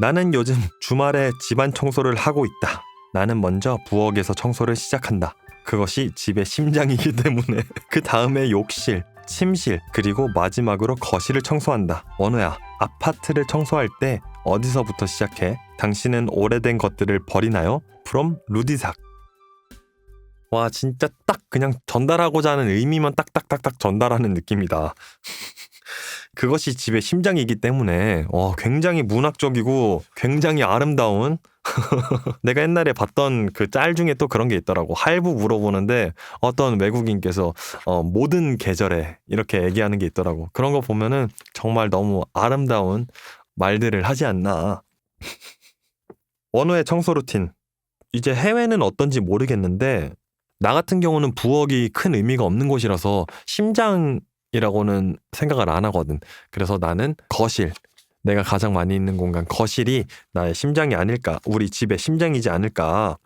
나는 요즘 주말에 집안 청소를 하고 있다. 나는 먼저 부엌에서 청소를 시작한다. 그것이 집의 심장이기 때문에 그 다음에 욕실, 침실, 그리고 마지막으로 거실을 청소한다. 원우야, 아파트를 청소할 때 어디서부터 시작해? 당신은 오래된 것들을 버리나요? from 루디삭. 와 진짜 딱 그냥 전달하고자 하는 의미만 딱딱딱딱 전달하는 느낌이다. 그것이 집의 심장이기 때문에 어, 굉장히 문학적이고 굉장히 아름다운 내가 옛날에 봤던 그 짤 중에 또 그런 게 있더라고. 할부 물어보는데 어떤 외국인께서 어, 모든 계절에 이렇게 얘기하는 게 있더라고. 그런 거 보면은 정말 너무 아름다운 말들을 하지 않나. 원호의 청소 루틴. 이제 해외는 어떤지 모르겠는데 나 같은 경우는 부엌이 큰 의미가 없는 곳이라서 심장 이라고는 생각을 안 하거든. 그래서 나는 거실, 내가 가장 많이 있는 공간 거실이 나의 심장이 아닐까, 우리 집의 심장이지 않을까.